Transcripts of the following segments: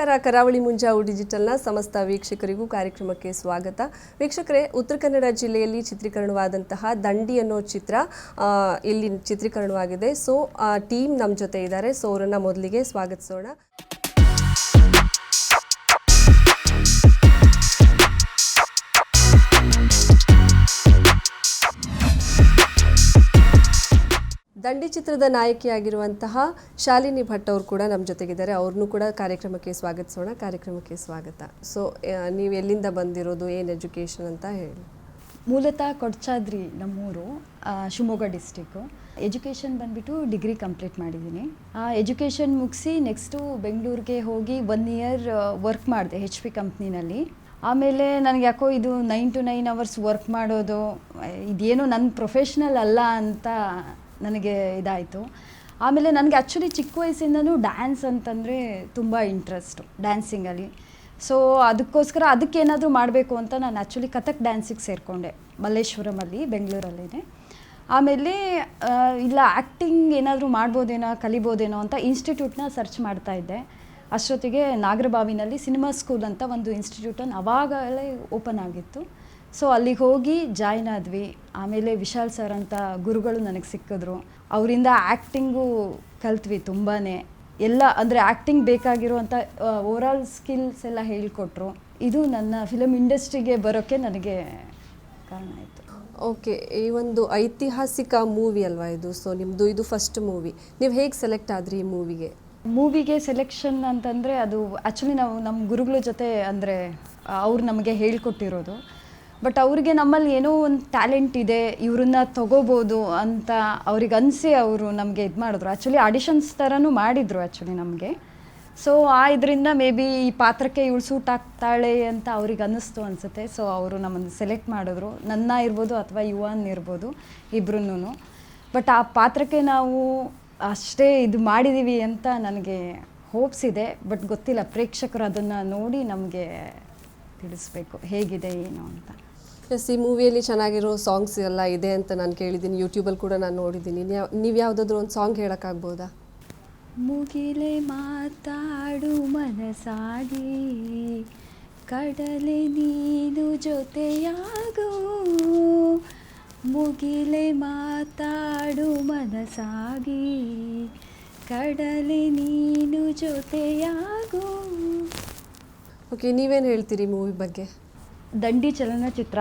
ನಮಸ್ಕಾರ ಕರಾವಳಿ ಮುಂಜಾವು ಡಿಜಿಟಲ್ನ ಸಮಸ್ತ ವೀಕ್ಷಕರಿಗೂ ಕಾರ್ಯಕ್ರಮಕ್ಕೆ ಸ್ವಾಗತ. ವೀಕ್ಷಕರೇ, ಉತ್ತರ ಕನ್ನಡ ಜಿಲ್ಲೆಯಲ್ಲಿ ಚಿತ್ರೀಕರಣವಾದಂತಹ ದಂಡಿ ಅನ್ನೋ ಚಿತ್ರ ಇಲ್ಲಿ ಚಿತ್ರೀಕರಣವಾಗಿದೆ. ಸೊ ಟೀಮ್ ನಮ್ಮ ಜೊತೆ ಇದ್ದಾರೆ. ಸೊ, ಅವರನ್ನ ಮೊದಲಿಗೆ ಸ್ವಾಗತಿಸೋಣ. ದಂಡಿ ಚಿತ್ರದ ನಾಯಕಿಯಾಗಿರುವಂತಹ ಶಾಲಿನಿ ಭಟ್ ಅವರು ಕೂಡ ನಮ್ಮ ಜೊತೆಗಿದ್ದಾರೆ. ಅವ್ರನ್ನೂ ಕೂಡ ಕಾರ್ಯಕ್ರಮಕ್ಕೆ ಸ್ವಾಗತಿಸೋಣ. ಕಾರ್ಯಕ್ರಮಕ್ಕೆ ಸ್ವಾಗತ. ಸೊ ನೀವು ಎಲ್ಲಿಂದ ಬಂದಿರೋದು? ಏನು ಎಜುಕೇಷನ್ ಅಂತ ಹೇಳಿ. ಮೂಲತಃ ಕೊಡ್ಚಾದ್ರಿ ನಮ್ಮೂರು ಶಿವಮೊಗ್ಗ ಡಿಸ್ಟಿಕ್ಕು ಎಜುಕೇಷನ್ ಬಂದ್ಬಿಟ್ಟು ಡಿಗ್ರಿ ಕಂಪ್ಲೀಟ್ ಮಾಡಿದ್ದೀನಿ. ಆ ಎಜುಕೇಷನ್ ಮುಗಿಸಿ ನೆಕ್ಸ್ಟು ಬೆಂಗಳೂರಿಗೆ ಹೋಗಿ ಒನ್ ಇಯರ್ ವರ್ಕ್ ಮಾಡಿದೆ ಹೆಚ್ ಪಿ ಕಂಪ್ನಿನಲ್ಲಿ ಆಮೇಲೆ ನನಗೆ ಯಾಕೋ ಇದು nine to nine hours work ಮಾಡೋದು, ಇದೇನು ನನ್ನ ಪ್ರೊಫೆಷ್ನಲ್ ಅಲ್ಲ ಅಂತ ನನಗೆ ಇದಾಯಿತು. ಆಮೇಲೆ ನನಗೆ ಆ್ಯಕ್ಚುಲಿ ಚಿಕ್ಕ ವಯಸ್ಸಿಂದನೂ ಡ್ಯಾನ್ಸ್ ಅಂತಂದರೆ ತುಂಬ ಇಂಟ್ರೆಸ್ಟು ಡ್ಯಾನ್ಸಿಂಗಲ್ಲಿ ಸೊ ಅದಕ್ಕೋಸ್ಕರ ಅದಕ್ಕೇನಾದರೂ ಮಾಡಬೇಕು ಅಂತ ನಾನು ಆ್ಯಕ್ಚುಲಿ ಕಥಕ್ ಡ್ಯಾನ್ಸಿಗೆ ಸೇರಿಕೊಂಡೆ ಮಲ್ಲೇಶ್ವರಮಲ್ಲಿ ಬೆಂಗಳೂರಲ್ಲೇ ಆಮೇಲೆ ಇಲ್ಲ ಆ್ಯಕ್ಟಿಂಗ್ ಏನಾದರೂ ಮಾಡ್ಬೋದೇನೋ, ಕಲಿಬೋದೇನೋ ಅಂತ ಇನ್ಸ್ಟಿಟ್ಯೂಟ್ನ ಸರ್ಚ್ ಮಾಡ್ತಾ ಇದ್ದೆ. ಅಷ್ಟೊತ್ತಿಗೆ ನಾಗರಬಾವಿನಲ್ಲಿ ಸಿನಿಮಾ ಸ್ಕೂಲ್ ಅಂತ ಒಂದು ಇನ್ಸ್ಟಿಟ್ಯೂಟನ್ನು ಅವಾಗಲೇ ಓಪನ್ ಆಗಿತ್ತು. ಸೊ ಅಲ್ಲಿಗೆ ಹೋಗಿ ಜಾಯ್ನ್ ಆದ್ವಿ. ಆಮೇಲೆ ವಿಶಾಲ್ ಸರ್ ಅಂತ ಗುರುಗಳು ನನಗೆ ಸಿಕ್ಕಿದ್ರು. ಅವರಿಂದ ಆ್ಯಕ್ಟಿಂಗು ಕಲ್ತ್ವಿ ತುಂಬಾ ಎಲ್ಲ ಅಂದರೆ ಆ್ಯಕ್ಟಿಂಗ್ ಬೇಕಾಗಿರುವಂಥ ಓವರಾಲ್ ಸ್ಕಿಲ್ಸ್ ಎಲ್ಲ ಹೇಳಿಕೊಟ್ರು. ಇದು ನನ್ನ ಫಿಲಮ್ ಇಂಡಸ್ಟ್ರಿಗೆ ಬರೋಕ್ಕೆ ನನಗೆ ಕಾರಣ ಆಯಿತು. ಓಕೆ ಈ ಒಂದು ಐತಿಹಾಸಿಕ ಮೂವಿ ಅಲ್ವಾ ಇದು? ಸೊ ನಿಮ್ಮದು ಇದು ಫಸ್ಟ್ ಮೂವಿ ನೀವು ಹೇಗೆ ಸೆಲೆಕ್ಟ್ ಆದ್ರಿ ಈ ಮೂವಿಗೆ ಮೂವಿಗೆ ಸೆಲೆಕ್ಷನ್ ಅಂತಂದರೆ ಅದು ಆ್ಯಕ್ಚುಲಿ ನಾವು ನಮ್ಮ ಗುರುಗಳ ಜೊತೆ ಅಂದರೆ ಅವ್ರು ನಮಗೆ ಹೇಳ್ಕೊಟ್ಟಿರೋದು. ಬಟ್ ಅವ್ರಿಗೆ ನಮ್ಮಲ್ಲಿ ಏನೋ ಒಂದು ಟ್ಯಾಲೆಂಟ್ ಇದೆ, ಇವ್ರನ್ನ ತಗೋಬೋದು ಅಂತ ಅವ್ರಿಗೆ ಅನಿಸಿ ಅವರು ನಮಗೆ ಇದು ಮಾಡಿದ್ರು. ಆ್ಯಕ್ಚುಲಿ ಆಡಿಷನ್ಸ್ ಥರನೂ ಮಾಡಿದರು ಆ್ಯಕ್ಚುಲಿ ನಮಗೆ. ಸೊ ಆ ಇದರಿಂದ ಮೇ ಬಿ ಈ ಪಾತ್ರಕ್ಕೆ ಇವಳು ಸೂಟ್ ಆಗ್ತಾಳೆ ಅಂತ ಅವ್ರಿಗೆ ಅನ್ನಿಸ್ತು ಅನಿಸುತ್ತೆ. ಸೊ ಅವರು ನಮ್ಮನ್ನು ಸೆಲೆಕ್ಟ್ ಮಾಡಿದ್ರು. ನನ್ನ ಇರ್ಬೋದು ಅಥವಾ ಯುವನ್ ಇರ್ಬೋದು ಇಬ್ರು ಬಟ್ ಆ ಪಾತ್ರಕ್ಕೆ ನಾವು ಅಷ್ಟೇ ಇದು ಮಾಡಿದ್ದೀವಿ ಅಂತ ನನಗೆ ಹೋಪ್ಸ್ ಇದೆ. ಬಟ್ ಗೊತ್ತಿಲ್ಲ, ಪ್ರೇಕ್ಷಕರು ಅದನ್ನು ನೋಡಿ ನಮಗೆ ತಿಳಿಸ್ಬೇಕು, ಹೇಗಿದೆ, ಏನು ಅಂತ. ಎಸ್ ಈ ಮೂವಿಯಲ್ಲಿ ಚೆನ್ನಾಗಿರೋ ಸಾಂಗ್ಸ್ ಎಲ್ಲ ಇದೆ ಅಂತ ನಾನು ಕೇಳಿದ್ದೀನಿ. ಯೂಟ್ಯೂಬಲ್ಲಿ ಕೂಡ ನಾನು ನೋಡಿದ್ದೀನಿ. ನೀವು ಯಾವುದಾದ್ರೂ ಒಂದು ಸಾಂಗ್ ಹೇಳೋಕ್ಕಾಗ್ಬೋದಾ? ಮುಗಿಲೆ ಮಾತಾಡು ಮನಸಾಗಿ ಕಡಲೆ ನೀನು ಜೊತೆಯಾಗು. ಮುಗಿಲೆ ಮಾತಾಡು ಮನಸಾಗಿ ಕಡಲೆ ನೀನು ಜೊತೆಯಾಗು. ಓಕೆ ನೀವೇನು ಹೇಳ್ತೀರಿ ಮೂವಿ ಬಗ್ಗೆ? ದಂಡಿ ಚಲನಚಿತ್ರ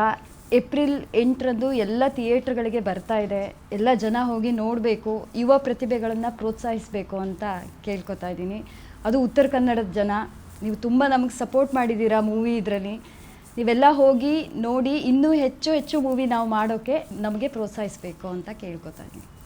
ಏಪ್ರಿಲ್ ಎಂಟರಂದು ಎಲ್ಲ ಥಿಯೇಟ್ರ್ಗಳಿಗೆ ಬರ್ತಾ ಇದೆ. ಎಲ್ಲ ಜನ ಹೋಗಿ ನೋಡಬೇಕು, ಯುವ ಪ್ರತಿಭೆಗಳನ್ನು ಪ್ರೋತ್ಸಾಹಿಸಬೇಕು ಅಂತ ಕೇಳ್ಕೊತಾ ಇದ್ದೀನಿ. ಅದು ಉತ್ತರ ಕನ್ನಡದ ಜನ. ನೀವು ತುಂಬ ನಮಗೆ ಸಪೋರ್ಟ್ ಮಾಡಿದ್ದೀರಾ ಮೂವಿ ಇದರಲ್ಲಿ. ನೀವೆಲ್ಲ ಹೋಗಿ ನೋಡಿ, ಇನ್ನೂ ಹೆಚ್ಚು ಹೆಚ್ಚು ಮೂವಿ ನಾವು ಮಾಡೋಕ್ಕೆ ನಮಗೆ ಪ್ರೋತ್ಸಾಹಿಸಬೇಕು ಅಂತ ಕೇಳ್ಕೊತಾ ಇದ್ದೀನಿ.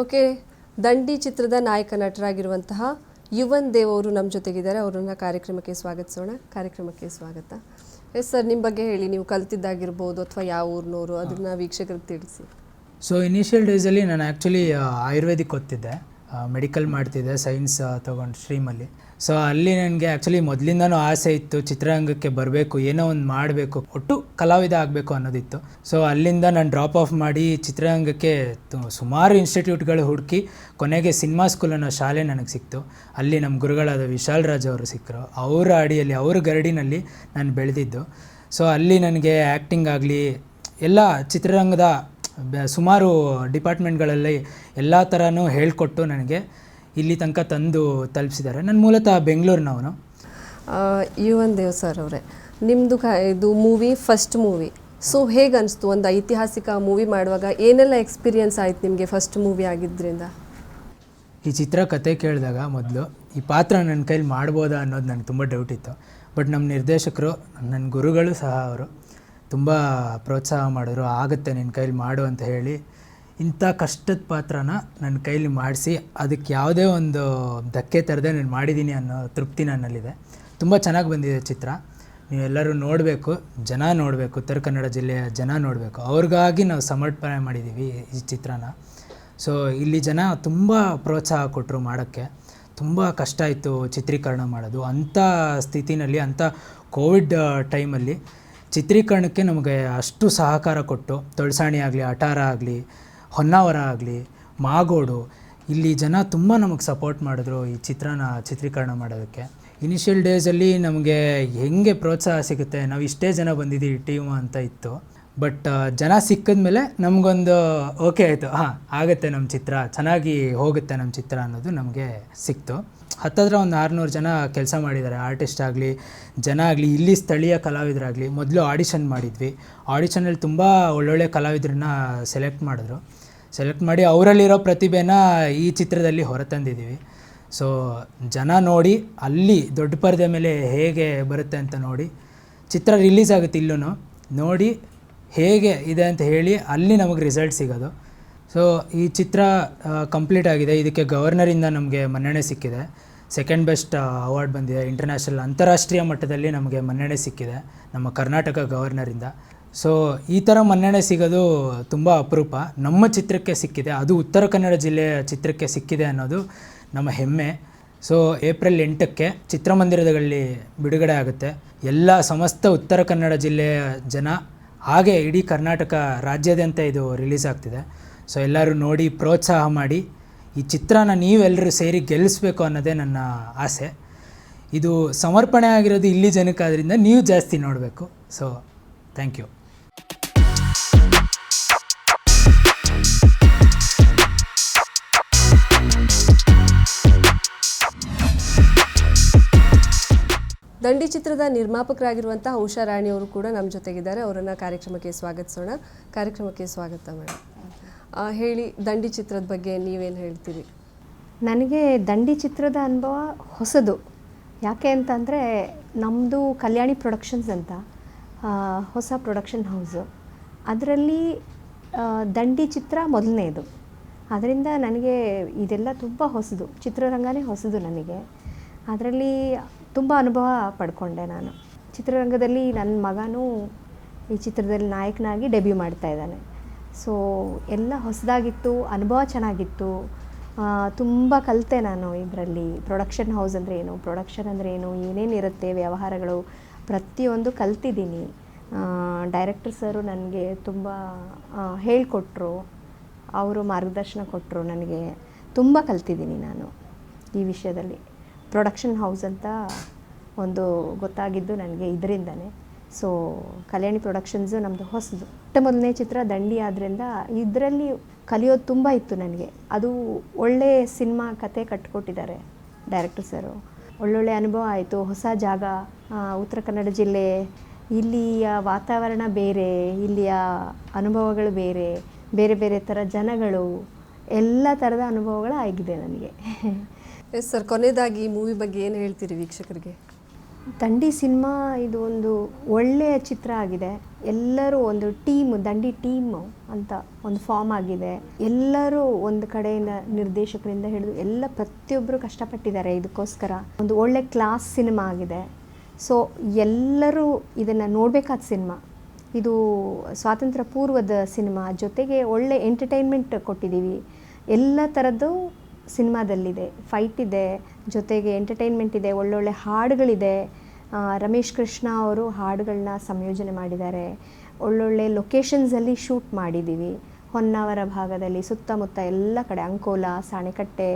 ಓಕೆ ದಂಡಿ ಚಿತ್ರದ ನಾಯಕ ನಟರಾಗಿರುವಂತಹ ಯುವನ್ ದೇವ್ ಅವರು ನಮ್ಮ ಜೊತೆಗಿದ್ದಾರೆ. ಅವರನ್ನು ಕಾರ್ಯಕ್ರಮಕ್ಕೆ ಸ್ವಾಗತಿಸೋಣ. ಕಾರ್ಯಕ್ರಮಕ್ಕೆ ಸ್ವಾಗತ. ಎಸ್ ಸರ್ ನಿಮ್ಮ ಬಗ್ಗೆ ಹೇಳಿ. ನೀವು ಕಲ್ತಿದ್ದಾಗಿರ್ಬೋದು ಅಥವಾ ಯಾವ ಊರಿನವರು ಅದನ್ನು ವೀಕ್ಷಕರಿಗೆ ತಿಳಿಸಿ. ಸೊ ಇನಿಷಿಯಲ್ ಡೇಸಲ್ಲಿ ನಾನು ಆ್ಯಕ್ಚುಲಿ ಆಯುರ್ವೇದಿಕ್ ಓದ್ತಿದ್ದೆ. ಮೆಡಿಕಲ್ ಮಾಡ್ತಿದ್ದೆ ಸೈನ್ಸ್ ತೊಗೊಂಡು ಸ್ಟ್ರೀಮಲ್ಲಿ ಸೊ ಅಲ್ಲಿ ನನಗೆ ಆ್ಯಕ್ಚುಲಿ ಮೊದಲಿಂದನೂ ಆಸೆ ಇತ್ತು ಚಿತ್ರರಂಗಕ್ಕೆ ಬರಬೇಕು, ಏನೋ ಒಂದು ಮಾಡಬೇಕು, ಒಟ್ಟು ಕಲಾವಿದ ಆಗಬೇಕು ಅನ್ನೋದಿತ್ತು. ಸೊ ಅಲ್ಲಿಂದ ನಾನು ಡ್ರಾಪ್ ಆಫ್ ಮಾಡಿ ಚಿತ್ರರಂಗಕ್ಕೆ ಸುಮಾರು ಇನ್ಸ್ಟಿಟ್ಯೂಟ್ಗಳು ಹುಡುಕಿ ಕೊನೆಗೆ ಸಿನಿಮಾ ಸ್ಕೂಲ್ ಅನ್ನೋ ಶಾಲೆ ನನಗೆ ಸಿಕ್ತು. ಅಲ್ಲಿ ನಮ್ಮ ಗುರುಗಳಾದ ವಿಶಾಲ್ ರಾಜ್ ಅವರು ಸಿಕ್ಕರು ಅವರ ಅಡಿಯಲ್ಲಿ, ಅವ್ರ ಗರಡಿನಲ್ಲಿ ನಾನು ಬೆಳೆದಿದ್ದು. ಸೊ ಅಲ್ಲಿ ನನಗೆ ಆ್ಯಕ್ಟಿಂಗ್ ಆಗಲಿ, ಎಲ್ಲ ಚಿತ್ರರಂಗದ ಸುಮಾರು ಡಿಪಾರ್ಟ್ಮೆಂಟ್ಗಳಲ್ಲಿ ಎಲ್ಲ ಥರನೂ ಹೇಳಿಕೊಟ್ಟು ನನಗೆ ಇಲ್ಲಿ ತನಕ ತಂದು ತಲುಪಿಸಿದ್ದಾರೆ. ನಾನು ಮೂಲತಃ ಬೆಂಗಳೂರಿನವನು. ಆ, ಯುವನ್ ದೇವ್ ಸರ್ ಅವರೇ ನಿಮ್ಮದು ಕ ಇದು ಮೂವಿ ಫಸ್ಟ್ ಮೂವಿ. ಸೊ ಹೇಗೆ ಅನಿಸ್ತು ಒಂದು ಐತಿಹಾಸಿಕ ಮೂವಿ ಮಾಡುವಾಗ ಏನೆಲ್ಲ ಎಕ್ಸ್ಪೀರಿಯನ್ಸ್ ಆಯಿತು ನಿಮಗೆ ಫಸ್ಟ್ ಮೂವಿ ಆಗಿದ್ದರಿಂದ ಈ ಚಿತ್ರ ಕತೆ ಕೇಳಿದಾಗ ಮೊದಲು ಈ ಪಾತ್ರ ನನ್ನ ಕೈಲಿ ಮಾಡ್ಬೋದಾ ಅನ್ನೋದು ನನಗೆ ತುಂಬ ಡೌಟ್ ಇತ್ತು. ಬಟ್ ನಮ್ಮ ನಿರ್ದೇಶಕರು ನನ್ನ ಗುರುಗಳು ಸಹ ಅವರು ತುಂಬ ಪ್ರೋತ್ಸಾಹ ಮಾಡಿದ್ರು ಆಗುತ್ತೆ ನಿನ್ನ ಕೈಲಿ ಮಾಡು ಅಂತ ಹೇಳಿ ಇಂಥ ಕಷ್ಟದ ಪಾತ್ರನ ನನ್ನ ಕೈಲಿ ಮಾಡಿಸಿ, ಅದಕ್ಕೆ ಯಾವುದೇ ಒಂದು ಧಕ್ಕೆ ತರದೆ ನಾನು ಮಾಡಿದ್ದೀನಿ ಅನ್ನೋ ತೃಪ್ತಿ ನನ್ನಲ್ಲಿದೆ. ತುಂಬ ಚೆನ್ನಾಗಿ ಬಂದಿದೆ ಚಿತ್ರ. ನೀವೆಲ್ಲರೂ ನೋಡಬೇಕು, ಜನ ನೋಡಬೇಕು, ಉತ್ತರ ಕನ್ನಡ ಜಿಲ್ಲೆಯ ಜನ ನೋಡಬೇಕು. ಅವ್ರಿಗಾಗಿ ನಾವು ಸಮರ್ಪಣೆ ಮಾಡಿದ್ದೀವಿ ಈ ಚಿತ್ರನ. ಸೊ ಇಲ್ಲಿ ಜನ ತುಂಬ ಪ್ರೋತ್ಸಾಹ ಕೊಟ್ಟರು ಮಾಡೋಕ್ಕೆ. ತುಂಬ ಕಷ್ಟ ಇತ್ತು ಚಿತ್ರೀಕರಣ ಮಾಡೋದು. ಅಂಥ ಸ್ಥಿತಿನಲ್ಲಿ, ಅಂಥ ಕೋವಿಡ್ ಟೈಮಲ್ಲಿ ಚಿತ್ರೀಕರಣಕ್ಕೆ ನಮಗೆ ಅಷ್ಟು ಸಹಕಾರ ಕೊಟ್ಟು, ತೊಳಸಾಣಿ ಆಗಲಿ, ಅಟಾರ ಆಗಲಿ ಹೊನ್ನಾವರ ಆಗಲಿ ಮಾಗೋಡು, ಇಲ್ಲಿ ಜನ ತುಂಬ ನಮಗೆ ಸಪೋರ್ಟ್ ಮಾಡಿದ್ರು ಈ ಚಿತ್ರನ ಚಿತ್ರೀಕರಣ ಮಾಡೋದಕ್ಕೆ. ಇನಿಷಿಯಲ್ ಡೇಸಲ್ಲಿ ನಮಗೆ ಹೆಂಗೆ ಪ್ರೋತ್ಸಾಹ ಸಿಗುತ್ತೆ, ನಾವು ಇಷ್ಟೇ ಜನ ಬಂದಿದ್ದೀವಿ ಟೀಮು ಅಂತ ಇತ್ತು. ಬಟ್ ಜನ ಸಿಕ್ಕಿದ ಮೇಲೆ ನಮಗೊಂದು ಓಕೆ ಆಯಿತು, ಹಾಂ, ಆಗುತ್ತೆ ನಮ್ಮ ಚಿತ್ರ, ಚೆನ್ನಾಗಿ ಹೋಗುತ್ತೆ ನಮ್ಮ ಚಿತ್ರ ಅನ್ನೋದು ನಮಗೆ ಸಿಕ್ತು. ಹತ್ತತ್ರ ಒಂದು ಆರುನೂರು ಜನ ಕೆಲಸ ಮಾಡಿದ್ದಾರೆ ಆರ್ಟಿಸ್ಟ್ ಆಗಲಿ, ಜನ ಆಗಲಿ, ಇಲ್ಲಿ ಸ್ಥಳೀಯ ಕಲಾವಿದರಾಗಲಿ. ಮೊದಲು ಆಡಿಷನ್ ಮಾಡಿದ್ವಿ. ಆಡಿಷನಲ್ಲಿ ತುಂಬ ಒಳ್ಳೊಳ್ಳೆ ಕಲಾವಿದರನ್ನ ಸೆಲೆಕ್ಟ್ ಮಾಡಿದ್ರು. ಸೆಲೆಕ್ಟ್ ಮಾಡಿ ಅವರಲ್ಲಿರೋ ಪ್ರತಿಭೆನ ಈ ಚಿತ್ರದಲ್ಲಿ ಹೊರತಂದಿದ್ದೀವಿ. ಸೊ ಜನ ನೋಡಿ, ಅಲ್ಲಿ ದೊಡ್ಡ ಪರದೆ ಮೇಲೆ ಹೇಗೆ ಬರುತ್ತೆ ಅಂತ ನೋಡಿ, ಚಿತ್ರ ರಿಲೀಸ್ ಆಗುತ್ತೆ ಇಲ್ಲೂ ನೋಡಿ ಹೇಗೆ ಇದೆ ಅಂತ ಹೇಳಿ ಅಲ್ಲಿ ನಮಗೆ ರಿಸಲ್ಟ್ ಸಿಗೋದು. ಸೊ ಈ ಚಿತ್ರ ಕಂಪ್ಲೀಟ್ ಆಗಿದೆ. ಇದಕ್ಕೆ ಗವರ್ನರಿಂದ ನಮಗೆ ಮನ್ನಣೆ ಸಿಕ್ಕಿದೆ. ಸೆಕೆಂಡ್ ಬೆಸ್ಟ್ ಅವಾರ್ಡ್ ಬಂದಿದೆ. ಇಂಟರ್ನ್ಯಾಷನಲ್ ಅಂತಾರಾಷ್ಟ್ರೀಯ ಮಟ್ಟದಲ್ಲಿ ನಮಗೆ ಮನ್ನಣೆ ಸಿಕ್ಕಿದೆ. ನಮ್ಮ ಕರ್ನಾಟಕ ಗವರ್ನರಿಂದ ಸೊ ಈ ಥರ ಮನ್ನಣೆ ಸಿಗೋದು ತುಂಬ ಅಪರೂಪ. ನಮ್ಮ ಚಿತ್ರಕ್ಕೆ ಸಿಕ್ಕಿದೆ. ಅದು ಉತ್ತರ ಕನ್ನಡ ಜಿಲ್ಲೆಯ ಚಿತ್ರಕ್ಕೆ ಸಿಕ್ಕಿದೆ ಅನ್ನೋದು ನಮ್ಮ ಹೆಮ್ಮೆ. ಸೊ ಏಪ್ರಿಲ್ ಎಂಟಕ್ಕೆ ಚಿತ್ರಮಂದಿರದಲ್ಲಿ ಬಿಡುಗಡೆ ಆಗುತ್ತೆ. ಎಲ್ಲ ಸಮಸ್ತ ಉತ್ತರ ಕನ್ನಡ ಜಿಲ್ಲೆಯ ಜನ, ಹಾಗೆ ಇಡೀ ಕರ್ನಾಟಕ ರಾಜ್ಯಾದ್ಯಂತ ಇದು ರಿಲೀಸ್ ಆಗ್ತಿದೆ. ಸೊ ಎಲ್ಲರೂ ನೋಡಿ ಪ್ರೋತ್ಸಾಹ ಮಾಡಿ, ಈ ಚಿತ್ರನ ನೀವೆಲ್ಲರೂ ಸೇರಿ ಗೆಲ್ಲಿಸ್ಬೇಕು ಅನ್ನೋದೇ ನನ್ನ ಆಸೆ. ಇದು ಸಮರ್ಪಣೆ ಆಗಿರೋದು ಇಲ್ಲಿ ಜನಕ್ಕಾದ್ರಿಂದ ನೀವು ಜಾಸ್ತಿ ನೋಡಬೇಕು. ಸೊ ಥ್ಯಾಂಕ್ ಯು ದಂಡಿ ಚಿತ್ರದ ನಿರ್ಮಾಪಕರಾಗಿರುವಂತಹ ಉಷಾ ರಾಣಿ ಅವರು ಕೂಡ ನಮ್ಮ ಜೊತೆಗಿದ್ದಾರೆ. ಅವರನ್ನು ಕಾರ್ಯಕ್ರಮಕ್ಕೆ ಸ್ವಾಗತಿಸೋಣ. ಕಾರ್ಯಕ್ರಮಕ್ಕೆ ಸ್ವಾಗತ ಮೇಡಮ್. ಹೇಳಿ, ದಂಡಿ ಚಿತ್ರದ ಬಗ್ಗೆ ನೀವೇನು ಹೇಳ್ತೀರಿ? ನನಗೆ ದಂಡಿ ಚಿತ್ರದ ಅನುಭವ ಹೊಸದು. ಯಾಕೆ ಅಂತಂದರೆ ನಮ್ಮದು ಕಲ್ಯಾಣಿ ಪ್ರೊಡಕ್ಷನ್ಸ್ ಅಂತ ಹೊಸ ಪ್ರೊಡಕ್ಷನ್ ಹೌಸು. ಅದರಲ್ಲಿ ದಂಡಿ ಚಿತ್ರ ಮೊದಲನೇದು. ಅದರಿಂದ ನನಗೆ ಇದೆಲ್ಲ ತುಂಬ ಹೊಸದು. ಚಿತ್ರರಂಗನೇ ಹೊಸದು ನನಗೆ. ಅದರಲ್ಲಿ ತುಂಬ ಅನುಭವ ಪಡ್ಕೊಂಡೆ ನಾನು. ಚಿತ್ರರಂಗದಲ್ಲಿ ನನ್ನ ಮಗನೂ ಈ ಚಿತ್ರದಲ್ಲಿ ನಾಯಕನಾಗಿ ಡೆಬ್ಯೂ ಮಾಡ್ತಾ ಇದ್ದಾನೆ. ಸೊ ಎಲ್ಲ ಹೊಸದಾಗಿತ್ತು, ಅನುಭವ ಚೆನ್ನಾಗಿತ್ತು. ತುಂಬ ಕಲಿತೆ ನಾನು ಇದರಲ್ಲಿ. ಪ್ರೊಡಕ್ಷನ್ ಹೌಸ್ ಅಂದರೆ ಏನು? ಪ್ರೊಡಕ್ಷನ್ ಅಂದರೆ ಏನು? ಏನೇನಿರುತ್ತೆ ವ್ಯವಹಾರಗಳು? ಪ್ರತಿಯೊಂದು ಕಲ್ತಿದ್ದೀನಿ. ಡೈರೆಕ್ಟರ್ ಸರು ನನಗೆ ತುಂಬ ಹೇಳಿಕೊಟ್ರು. ಅವರು ಮಾರ್ಗದರ್ಶನ ಕೊಟ್ಟರು ನನಗೆ. ತುಂಬ ಕಲ್ತಿದ್ದೀನಿ ನಾನು ಈ ವಿಷಯದಲ್ಲಿ. ಪ್ರೊಡಕ್ಷನ್ ಹೌಸ್ ಅಂತ ಒಂದು ಗೊತ್ತಾಗಿದ್ದು ನನಗೆ ಇದರಿಂದನೇ. ಸೊ ಕಲ್ಯಾಣಿ ಪ್ರೊಡಕ್ಷನ್ಸು ನಮ್ಮದು ಹೊಸದು ಮೊಟ್ಟ ಮೊದಲನೇ ಚಿತ್ರ ದಂಡಿ ಆದ್ದರಿಂದ ಇದರಲ್ಲಿ ಕಲಿಯೋದು ತುಂಬ ಇತ್ತು ನನಗೆ. ಅದು ಒಳ್ಳೆ ಸಿನಿಮಾ ಕತೆ ಕಟ್ಕೊಟ್ಟಿದ್ದಾರೆ ಡೈರೆಕ್ಟರ್ ಸರು. ಒಳ್ಳೊಳ್ಳೆ ಅನುಭವ ಆಯಿತು, ಹೊಸ ಜಾಗ ಉತ್ತರ ಕನ್ನಡ ಜಿಲ್ಲೆ, ಇಲ್ಲಿಯ ವಾತಾವರಣ ಬೇರೆ, ಇಲ್ಲಿಯ ಅನುಭವಗಳು ಬೇರೆ ಬೇರೆ ಬೇರೆ ಥರ ಜನಗಳು, ಎಲ್ಲ ಥರದ ಅನುಭವಗಳು ಆಗಿದೆ ನನಗೆ. ಎಸ್ ಸರ್, ಕೊನೆಯದಾಗಿ ಈ ಮೂವಿ ಬಗ್ಗೆ ಏನು ಹೇಳ್ತೀರಿ ವೀಕ್ಷಕರಿಗೆ? ದಂಡಿ ಸಿನಿಮಾ ಇದು ಒಂದು ಒಳ್ಳೆಯ ಚಿತ್ರ ಆಗಿದೆ. ಎಲ್ಲರೂ ಒಂದು ಟೀಮ್ ದಂಡಿ ಟೀಮ್ ಅಂತ ಒಂದು ಫಾರ್ಮ್ ಆಗಿದೆ. ಎಲ್ಲರೂ ಒಂದು ಕಡೆಯಿಂದ ನಿರ್ದೇಶಕರಿಂದ ಹಿಡಿದು ಎಲ್ಲ ಪ್ರತಿಯೊಬ್ಬರು ಕಷ್ಟಪಟ್ಟಿದ್ದಾರೆ ಇದಕ್ಕೋಸ್ಕರ. ಒಂದು ಒಳ್ಳೆ ಕ್ಲಾಸ್ ಸಿನಿಮಾ ಆಗಿದೆ. ಸೊ ಎಲ್ಲರೂ ಇದನ್ನು ನೋಡಬೇಕಾದ ಸಿನಿಮಾ ಇದು ಸ್ವಾತಂತ್ರ್ಯ ಪೂರ್ವದ ಸಿನಿಮಾ ಜೊತೆಗೆ ಒಳ್ಳೆ ಎಂಟರ್ಟೈನ್ಮೆಂಟ್ ಕೊಟ್ಟಿದ್ದೀವಿ. ಎಲ್ಲ ಥರದ್ದು ಸಿನಿಮಾದಲ್ಲಿದೆ ಫೈಟ್ ಇದೆ, ಜೊತೆಗೆ ಎಂಟರ್ಟೈನ್ಮೆಂಟ್ ಇದೆ, ಒಳ್ಳೊಳ್ಳೆ ಹಾಡುಗಳಿದೆ. ರಮೇಶ್ ಕೃಷ್ಣ ಅವರು ಹಾಡುಗಳನ್ನ ಸಂಯೋಜನೆ ಮಾಡಿದ್ದಾರೆ. ಒಳ್ಳೊಳ್ಳೆ ಲೊಕೇಶನ್ಸಲ್ಲಿ ಶೂಟ್ ಮಾಡಿದ್ದೀವಿ. ಹೊನ್ನಾವರ ಭಾಗದಲ್ಲಿ ಸುತ್ತಮುತ್ತ ಎಲ್ಲ ಕಡೆ ಅಂಕೋಲ, ಸಾಣೆಕಟ್ಟೆ,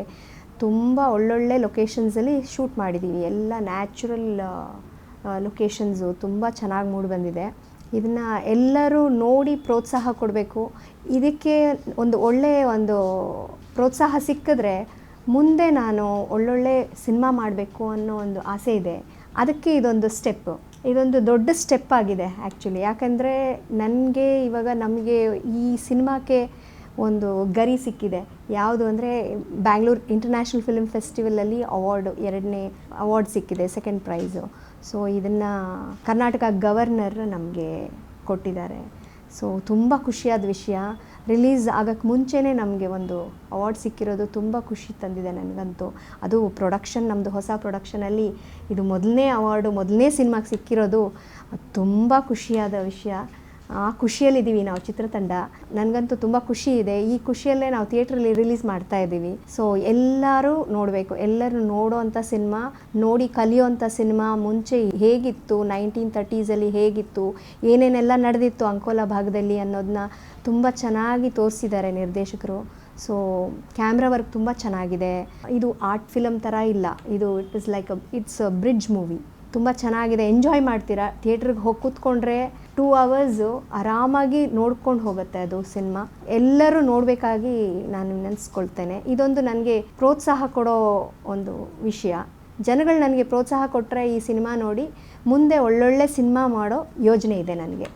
ತುಂಬ ಒಳ್ಳೊಳ್ಳೆ ಲೊಕೇಶನ್ಸಲ್ಲಿ ಶೂಟ್ ಮಾಡಿದ್ದೀವಿ. ಎಲ್ಲ ನ್ಯಾಚುರಲ್ ಲೊಕೇಶನ್ಸು ತುಂಬ ಚೆನ್ನಾಗಿ ಮೂಡಿ ಬಂದಿದೆ. ಇದನ್ನು ಎಲ್ಲರೂ ನೋಡಿ ಪ್ರೋತ್ಸಾಹ ಕೊಡಬೇಕು. ಇದಕ್ಕೆ ಒಂದು ಒಳ್ಳೆಯ ಒಂದು ಪ್ರೋತ್ಸಾಹ ಸಿಕ್ಕಿದ್ರೆ ಮುಂದೆ ನಾನು ಒಳ್ಳೊಳ್ಳೆ ಸಿನಿಮಾ ಮಾಡಬೇಕು ಅನ್ನೋ ಒಂದು ಆಸೆ ಇದೆ. ಅದಕ್ಕೆ ಇದೊಂದು ಸ್ಟೆಪ್ ಇದೊಂದು ದೊಡ್ಡ ಸ್ಟೆಪ್ ಆಗಿದೆ ಆ್ಯಕ್ಚುಲಿ ಯಾಕಂದರೆ ನನಗೆ ಇವಾಗ ನಮಗೆ ಈ ಸಿನಿಮಾಕ್ಕೆ ಒಂದು ಗರಿ ಸಿಕ್ಕಿದೆ. ಯಾವುದು ಅಂದರೆ ಬ್ಯಾಂಗ್ಳೂರ್ ಇಂಟರ್ನ್ಯಾಷನಲ್ ಫಿಲ್ಮ್ ಫೆಸ್ಟಿವಲಲ್ಲಿ ಅವಾರ್ಡು ಎರಡನೇ ಅವಾರ್ಡ್ ಸಿಕ್ಕಿದೆ ಸೆಕೆಂಡ್ ಪ್ರೈಸು ಸೊ ಇದನ್ನು ಕರ್ನಾಟಕ ಗವರ್ನರ್ ನಮಗೆ ಕೊಟ್ಟಿದ್ದಾರೆ. ಸೊ ತುಂಬ ಖುಷಿಯಾದ ವಿಷಯ. ರಿಲೀಸ್ ಆಗೋಕ್ಕೆ ಮುಂಚೆನೇ ನಮಗೆ ಒಂದು ಅವಾರ್ಡ್ ಸಿಕ್ಕಿರೋದು ತುಂಬ ಖುಷಿ ತಂದಿದೆ ನನಗಂತೂ. ಅದು ಪ್ರೊಡಕ್ಷನ್ ನಮ್ಮದು ಹೊಸ ಪ್ರೊಡಕ್ಷನಲ್ಲಿ ಇದು ಮೊದಲನೇ ಅವಾರ್ಡು ಮೊದಲನೇ ಸಿನಿಮಾಗೆ ಸಿಕ್ಕಿರೋದು ತುಂಬ ಖುಷಿಯಾದ ವಿಷಯ. ಆ ಖುಷಿಯಲ್ಲಿದ್ದೀವಿ ನಾವು ಚಿತ್ರತಂಡ. ನನಗಂತೂ ತುಂಬ ಖುಷಿ ಇದೆ. ಈ ಖುಷಿಯಲ್ಲೇ ನಾವು ಥಿಯೇಟ್ರಲ್ಲಿ ರಿಲೀಸ್ ಮಾಡ್ತಾ ಇದ್ದೀವಿ. ಸೊ ಎಲ್ಲರೂ ನೋಡಬೇಕು. ಎಲ್ಲರೂ ನೋಡೋವಂಥ ಸಿನಿಮಾ, ನೋಡಿ ಕಲಿಯೋವಂಥ ಸಿನಿಮಾ ಮುಂಚೆ ಹೇಗಿತ್ತು? ನೈನ್ಟೀನ್ ತರ್ಟೀಸಲ್ಲಿ ಹೇಗಿತ್ತು? ಏನೇನೆಲ್ಲ ನಡೆದಿತ್ತು ಅಂಕೋಲಾ ಭಾಗದಲ್ಲಿ ಅನ್ನೋದನ್ನ ತುಂಬ ಚೆನ್ನಾಗಿ ತೋರಿಸಿದ್ದಾರೆ ನಿರ್ದೇಶಕರು. ಸೊ ಕ್ಯಾಮ್ರಾ ವರ್ಕ್ ತುಂಬ ಚೆನ್ನಾಗಿದೆ. ಇದು ಆರ್ಟ್ ಫಿಲಮ್ ಥರ ಇಲ್ಲ. ಇದು it is like it's bridge movie. ತುಂಬ ಚೆನ್ನಾಗಿದೆ. ಎಂಜಾಯ್ ಮಾಡ್ತೀರಾ? ಥಿಯೇಟ್ರಿಗೆ ಹೋಗಿ ಕೂತ್ಕೊಂಡ್ರೆ ಟೂ ಅವರ್ಸು ಆರಾಮಾಗಿ ನೋಡ್ಕೊಂಡು ಹೋಗುತ್ತೆ ಅದು ಸಿನಿಮಾ ಎಲ್ಲರೂ ನೋಡಬೇಕಾಗಿ ನಾನು ನೆನೆಸ್ಕೊಳ್ತೇನೆ. ಇದೊಂದು ನನಗೆ ಪ್ರೋತ್ಸಾಹ ಕೊಡೋ ಒಂದು ವಿಷಯ. ಜನಗಳು ನನಗೆ ಪ್ರೋತ್ಸಾಹ ಕೊಟ್ಟರೆ ಈ ಸಿನಿಮಾ ನೋಡಿ ಮುಂದೆ ಒಳ್ಳೊಳ್ಳೆ ಸಿನಿಮಾ ಮಾಡೋ ಯೋಜನೆ ಇದೆ ನನಗೆ.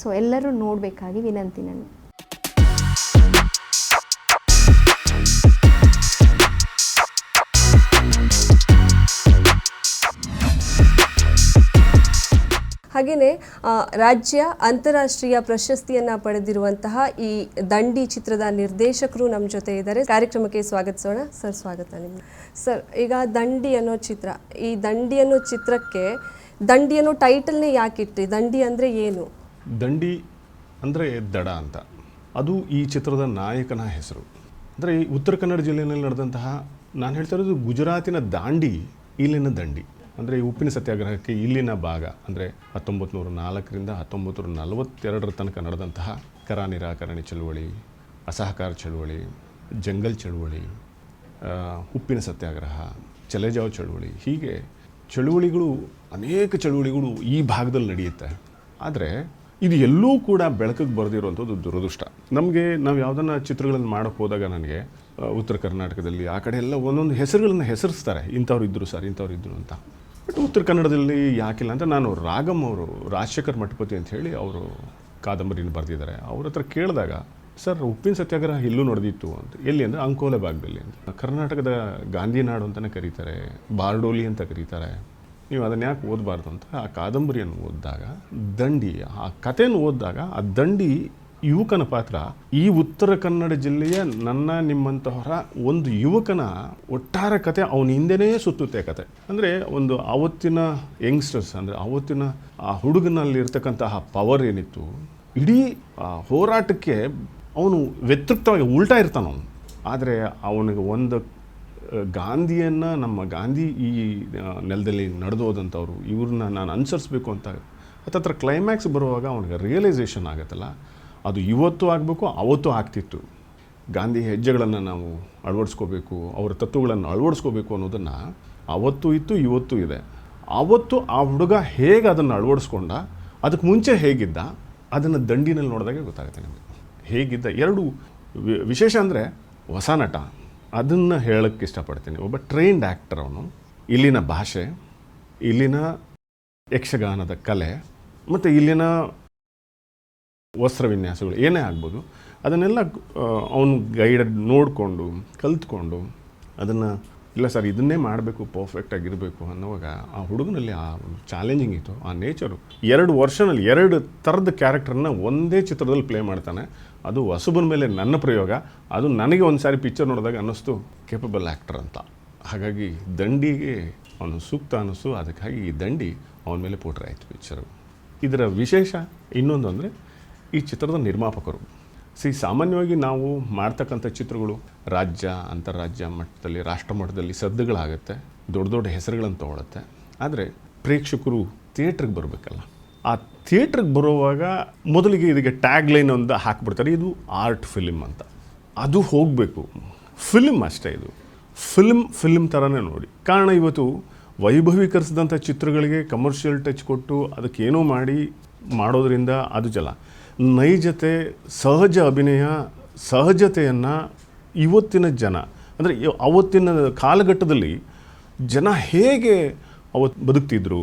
ಸೊ ಎಲ್ಲರೂ ನೋಡಬೇಕಾಗಿ ವಿನಂತಿ ನನಗೆ. ಹಾಗೆಯೇ ರಾಜ್ಯ ಅಂತಾರಾಷ್ಟ್ರೀಯ ಪ್ರಶಸ್ತಿಯನ್ನ ಪಡೆದಿರುವಂತಹ ಈ ದಂಡಿ ಚಿತ್ರದ ನಿರ್ದೇಶಕರು ನಮ್ಮ ಜೊತೆ ಇದ್ದಾರೆ. ಕಾರ್ಯಕ್ರಮಕ್ಕೆ ಸ್ವಾಗತಿಸೋಣ. ಸರ್, ಸ್ವಾಗತ ನಿಮ್ಗೆ. ಸರ್, ಈಗ ದಂಡಿ ಅನ್ನೋ ಚಿತ್ರ, ಈ ದಂಡಿ ಅನ್ನೋ ಚಿತ್ರಕ್ಕೆ ದಂಡಿ ಅನ್ನೋ ಟೈಟಲ್ನೇ ಯಾಕಿಟ್ರಿ ದಂಡಿ ಅಂದರೆ ಏನು? ದಂಡಿ ಅಂದರೆ ದಡ ಅಂತ. ಅದು ಈ ಚಿತ್ರದ ನಾಯಕನ ಹೆಸರು. ಅಂದರೆ ಈ ಉತ್ತರ ಕನ್ನಡ ಜಿಲ್ಲೆಯಲ್ಲಿ ನಡೆದಂತಹ, ನಾನು ಹೇಳ್ತಾ ಇರೋದು ಗುಜರಾತಿನ ದಾಂಡಿ, ಇಲ್ಲಿನ ದಂಡಿ. ಅಂದರೆ ಈ ಉಪ್ಪಿನ ಸತ್ಯಾಗ್ರಹಕ್ಕೆ ಇಲ್ಲಿನ ಭಾಗ ಅಂದರೆ ಹತ್ತೊಂಬತ್ತು ನೂರ ನಾಲ್ಕರಿಂದ ಹತ್ತೊಂಬತ್ತು ನೂರ ನಲವತ್ತೆರಡರ ತನಕ ನಡೆದಂತಹ ಕರ ನಿರಾಕರಣೆ ಚಳುವಳಿ, ಅಸಹಕಾರ ಚಳುವಳಿ, ಜಂಗಲ್ ಚಳುವಳಿ ಉಪ್ಪಿನ ಸತ್ಯಾಗ್ರಹ, ಚಲೆಜಾವ್ ಚಳುವಳಿ, ಹೀಗೆ ಚಳುವಳಿಗಳು, ಅನೇಕ ಚಳುವಳಿಗಳು ಈ ಭಾಗದಲ್ಲಿ ನಡೆಯುತ್ತೆ. ಆದರೆ ಇದು ಎಲ್ಲೂ ಕೂಡ ಬೆಳಕಿಗೆ ಬರೆದಿರುವಂಥದ್ದು ದುರದೃಷ್ಟ. ನಮಗೆ ನಾವು ಯಾವುದನ್ನ ಚಿತ್ರಗಳನ್ನು ಮಾಡೋಕ್ಕೆ ಹೋದಾಗ ನನಗೆ ಉತ್ತರ ಕರ್ನಾಟಕದಲ್ಲಿ ಆ ಕಡೆ ಎಲ್ಲ ಒಂದೊಂದು ಹೆಸರುಗಳನ್ನ ಹೆಸರಿಸ್ತಾರೆ. ಇಂಥವ್ರು ಇದ್ದರು ಸರ್, ಇಂಥವ್ರು ಇದ್ದರು ಅಂತ. ಬಟ್ ಉತ್ತರ ಕನ್ನಡದಲ್ಲಿ ಯಾಕಿಲ್ಲ ಅಂತ ನಾನು ರಾಗಮ್ ಅವರು, ರಾಜಶೇಖರ್ ಮಠಪತಿ ಅಂತ ಹೇಳಿ ಅವರು ಕಾದಂಬರಿನ ಬರೆದಿದ್ದಾರೆ. ಅವ್ರ ಹತ್ರ ಕೇಳಿದಾಗ, ಸರ್, ಉಪ್ಪಿನ ಸತ್ಯಾಗ್ರಹ ಇಲ್ಲೂ ನಡೆದಿತ್ತು ಅಂತ. ಎಲ್ಲಿ ಅಂದರೆ ಅಂಕೋಲೆ ಭಾಗದಲ್ಲಿ ಅಂತ. ಕರ್ನಾಟಕದ ಗಾಂಧಿನಾಡು ಅಂತಲೇ ಕರೀತಾರೆ, ಬಾರ್ಡೋಲಿ ಅಂತ ಕರೀತಾರೆ. ನೀವು ಅದನ್ನ ಯಾಕೆ ಓದಬಾರ್ದು ಅಂತ ಆ ಕಾದಂಬರಿಯನ್ನು ಓದಿದಾಗ, ದಂಡಿ, ಆ ಕಥೆಯನ್ನು ಓದಿದಾಗ ಆ ದಂಡಿ ಯುವಕನ ಪಾತ್ರ. ಈ ಉತ್ತರ ಕನ್ನಡ ಜಿಲ್ಲೆಯ ನನ್ನ ನಿಮ್ಮಂತಹರ ಒಂದು ಯುವಕನ ಒಟ್ಟಾರೆ ಕತೆ, ಅವನ ಹಿಂದೆನೇ ಸುತ್ತುತ್ತೆ ಕತೆ. ಅಂದರೆ ಒಂದು ಆವತ್ತಿನ ಯಂಗ್ಸ್ಟರ್ಸ್, ಅಂದರೆ ಆವತ್ತಿನ ಆ ಹುಡುಗನಲ್ಲಿ ಇರ್ತಕ್ಕಂತಹ ಪವರ್ ಏನಿತ್ತು, ಇಡೀ ಹೋರಾಟಕ್ಕೆ ಅವನು ವ್ಯತಿರಿಕ್ತವಾಗಿ ಉಲ್ಟಾ ಇರ್ತಾನ ಅವನು. ಆದರೆ ಅವನಿಗೆ ಒಂದು ಗಾಂಧಿಯನ್ನು, ನಮ್ಮ ಗಾಂಧಿ ಈ ನೆಲದಲ್ಲಿ ನಡೆದು ಹೋದಂಥವ್ರು, ಇವ್ರನ್ನ ನಾನು ಅನುಸರಿಸ್ಬೇಕು ಅಂತ, ಹತ್ತತ್ರ ಕ್ಲೈಮ್ಯಾಕ್ಸ್ ಬರುವಾಗ ಅವನಿಗೆ ರಿಯಲೈಸೇಷನ್ ಆಗುತ್ತಲ್ಲ. ಅದು ಇವತ್ತು ಆಗಬೇಕು, ಅವತ್ತು ಆಗ್ತಿತ್ತು. ಗಾಂಧಿ ಹೆಜ್ಜೆಗಳನ್ನು ನಾವು ಅಳವಡಿಸ್ಕೋಬೇಕು, ಅವರ ತತ್ವಗಳನ್ನು ಅಳವಡಿಸ್ಕೋಬೇಕು ಅನ್ನೋದನ್ನು ಅವತ್ತು ಇತ್ತು, ಇವತ್ತು ಇದೆ. ಅವತ್ತು ಆ ಹುಡುಗ ಹೇಗೆ ಅದನ್ನು ಅಳವಡಿಸ್ಕೊಂಡ ಅದಕ್ಕೆ ಮುಂಚೆ ಹೇಗಿದ್ದ, ಅದನ್ನು ದಂಡಿನಲ್ಲಿ ನೋಡಿದಾಗೆ ಗೊತ್ತಾಗುತ್ತೆ ನಿಮಗೆ. ಹೇಗಿದ್ದ, ಎರಡು ವಿಶೇಷ ಅಂದರೆ ಹೊಸ ನಟ. ಅದನ್ನು ಹೇಳೋಕ್ಕೆ ಇಷ್ಟಪಡ್ತೀನಿ. ಒಬ್ಬ ಟ್ರೈನ್ಡ್ ಆ್ಯಕ್ಟರ್ ಅವನು. ಇಲ್ಲಿನ ಭಾಷೆ, ಇಲ್ಲಿನ ಯಕ್ಷಗಾನದ ಕಲೆ, ಮತ್ತು ಇಲ್ಲಿನ ವಸ್ತ್ರ ವಿನ್ಯಾಸಗಳು ಏನೇ ಆಗ್ಬೋದು, ಅದನ್ನೆಲ್ಲ ಅವನು ಗೈಡ್ ನೋಡಿಕೊಂಡು, ಕಲ್ತ್ಕೊಂಡು, ಅದನ್ನು, ಇಲ್ಲ ಸರ್, ಇದನ್ನೇ ಮಾಡಬೇಕು ಪರ್ಫೆಕ್ಟಾಗಿರಬೇಕು ಅನ್ನೋವಾಗ ಆ ಹುಡುಗನಲ್ಲಿ ಆ ಚಾಲೆಂಜಿಂಗ್ ಇತ್ತು, ಆ ನೇಚರು ಎರಡು ವರ್ಷನಲ್ಲಿ ಎರಡು ಥರದ ಕ್ಯಾರೆಕ್ಟರ್ನ ಒಂದೇ ಚಿತ್ರದಲ್ಲಿ ಪ್ಲೇ ಮಾಡ್ತಾನೆ. ಅದು ಹೊಸಬನ ಮೇಲೆ ನನ್ನ ಪ್ರಯೋಗ, ಅದು ನನಗೆ ಒಂದು ಸಾರಿ ಪಿಕ್ಚರ್ ನೋಡಿದಾಗ ಅನ್ನಿಸ್ತು ಕೇಪಬಲ್ ಆ್ಯಕ್ಟರ್ ಅಂತ. ಹಾಗಾಗಿ ದಂಡಿಗೆ ಅವನು ಸೂಕ್ತ ಅನ್ನಿಸ್ತು, ಅದಕ್ಕಾಗಿ ಈ ದಂಡಿ ಅವನ ಮೇಲೆ ಪೋಟ್ರೆ ಆಯಿತು ಪಿಕ್ಚರು ಇದರ ವಿಶೇಷ ಇನ್ನೊಂದು ಅಂದರೆ ಈ ಚಿತ್ರದ ನಿರ್ಮಾಪಕರು. ಸಿ, ಸಾಮಾನ್ಯವಾಗಿ ನಾವು ಮಾಡ್ತಕ್ಕಂಥ ಚಿತ್ರಗಳು ರಾಜ್ಯ ಅಂತಾರಾಜ್ಯ ಮಟ್ಟದಲ್ಲಿ ರಾಷ್ಟ್ರ ಮಟ್ಟದಲ್ಲಿ ಸದ್ದುಗಳಾಗುತ್ತೆ, ದೊಡ್ಡ ದೊಡ್ಡ ಹೆಸರುಗಳನ್ನು ತೊಗೊಳುತ್ತೆ. ಆದರೆ ಪ್ರೇಕ್ಷಕರು ಥಿಯೇಟ್ರಿಗೆ ಬರಬೇಕಲ್ಲ. ಆ ಥಿಯೇಟ್ರಿಗೆ ಬರುವಾಗ ಮೊದಲಿಗೆ ಇದಕ್ಕೆ ಟ್ಯಾಗ್ ಲೈನ್ ಒಂದು ಹಾಕ್ಬಿಡ್ತಾರೆ. ಇದು ಆರ್ಟ್ ಫಿಲಿಮ್ ಅಂತ. ಅದು ಹೋಗಬೇಕು. ಫಿಲ್ಮ್ ಅಷ್ಟೇ ಇದು. ಫಿಲ್ಮ್ ಫಿಲ್ಮ್ ಥರನೇ ನೋಡಿ. ಕಾರಣ ಇವತ್ತು ವೈಭವೀಕರಿಸಿದಂಥ ಚಿತ್ರಗಳಿಗೆ ಕಮರ್ಷಿಯಲ್ ಟಚ್ ಕೊಟ್ಟು ಅದಕ್ಕೇನೋ ಮಾಡಿ ಮಾಡೋದ್ರಿಂದ ಅದು ಜಲ. ನೈಜತೆ, ಸಹಜ ಅಭಿನಯ, ಸಹಜತೆಯನ್ನು ಇವತ್ತಿನ ಜನ, ಅಂದರೆ ಅವತ್ತಿನ ಕಾಲಘಟ್ಟದಲ್ಲಿ ಜನ ಹೇಗೆ ಅವತ್ತು ಬದುಕ್ತಿದ್ರು,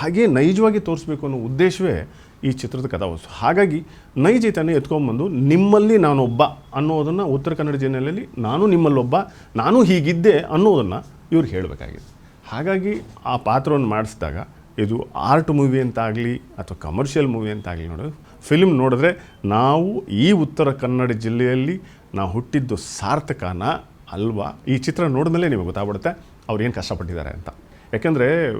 ಹಾಗೆ ನೈಜವಾಗಿ ತೋರಿಸ್ಬೇಕು ಅನ್ನೋ ಉದ್ದೇಶವೇ ಈ ಚಿತ್ರದ ಕಥಾವಸ್ತು ಹಾಗಾಗಿ ನೈಜತೆಯನ್ನು ಎತ್ಕೊಂಡ್ಬಂದು ನಿಮ್ಮಲ್ಲಿ ನಾನೊಬ್ಬ ಅನ್ನೋದನ್ನು ಉತ್ತರ ಕನ್ನಡ ಜಿಲ್ಲೆಯಲ್ಲಿ ನಾನು ನಿಮ್ಮಲ್ಲೊಬ್ಬ, ನಾನು ಹೀಗಿದ್ದೆ ಅನ್ನೋದನ್ನು ಇವ್ರು ಹೇಳಬೇಕಾಗಿದೆ. ಹಾಗಾಗಿ ಆ ಪಾತ್ರವನ್ನು ಮಾಡಿಸಿದಾಗ ಇದು ಆರ್ಟ್ ಮೂವಿ ಅಂತಾಗಲಿ ಅಥವಾ ಕಮರ್ಷಿಯಲ್ ಮೂವಿ ಅಂತಾಗಲಿ ನೋಡೋದು ಫಿಲ್ಮ್ ನೋಡಿದ್ರೆ ನಾವು ಈ ಉತ್ತರ ಕನ್ನಡ ಜಿಲ್ಲೆಯಲ್ಲಿ ನಾವು ಹುಟ್ಟಿದ್ದು ಸಾರ್ಥಕನ ಅಲ್ವಾ? ಈ ಚಿತ್ರ ನೋಡಿದ್ಮೇಲೆ ನಿಮಗೆ ಗೊತ್ತಾಗ್ಬಿಡುತ್ತೆ ಅವ್ರು ಏನು ಕಷ್ಟಪಟ್ಟಿದ್ದಾರೆ ಅಂತ. ಯಾಕೆಂದರೆ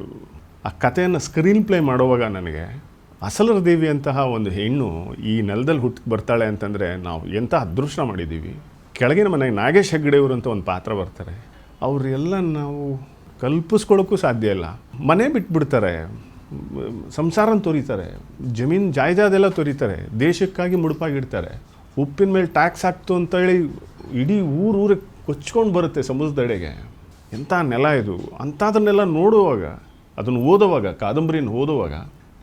ಆ ಕಥೆಯನ್ನು ಸ್ಕ್ರೀನ್ ಪ್ಲೇ ಮಾಡುವಾಗ ನನಗೆ ಅಸಲರ ದೇವಿ ಅಂತಹ ಒಂದು ಹೆಣ್ಣು ಈ ನೆಲದಲ್ಲಿ ಹುಟ್ಟಿ ಬರ್ತಾಳೆ ಅಂತಂದರೆ ನಾವು ಎಂಥ ಅದೃಷ್ಟ ಮಾಡಿದ್ದೀವಿ. ಕೆಳಗಿನ ಮನೆಗೆ ನಾಗೇಶ್ ಹೆಗ್ಗಡೆಯವರು ಅಂತ ಒಂದು ಪಾತ್ರ ಬರ್ತಾರೆ. ಅವರೆಲ್ಲ ನಾವು ಕಲ್ಪಿಸ್ಕೊಳ್ಳೋಕ್ಕೂ ಸಾಧ್ಯ ಇಲ್ಲ. ಮನೆ ಬಿಟ್ಬಿಡ್ತಾರೆ. ಸಂಸಾರನ ತೊರಿತಾರೆ, ಜಮೀನು ಜಾಯ್ಜಾದೆಲ್ಲ ತೋರಿತಾರೆ, ದೇಶಕ್ಕಾಗಿ ಮುಡುಪಾಗಿಡ್ತಾರೆ ಉಪ್ಪಿನ ಮೇಲೆ ಟ್ಯಾಕ್ಸ್ ಹಾಕ್ತು ಅಂತೇಳಿ ಇಡೀ ಊರು ಊರಿಗೆ ಕೊಚ್ಕೊಂಡು ಬರುತ್ತೆ ಸಮುದ್ರದೆಡೆಗೆ ಎಂಥ ನೆಲ ಇದು? ಅಂಥದನ್ನೆಲ್ಲ ನೋಡುವಾಗ, ಅದನ್ನು ಓದುವಾಗ ಕಾದಂಬರಿನ ಓದುವಾಗ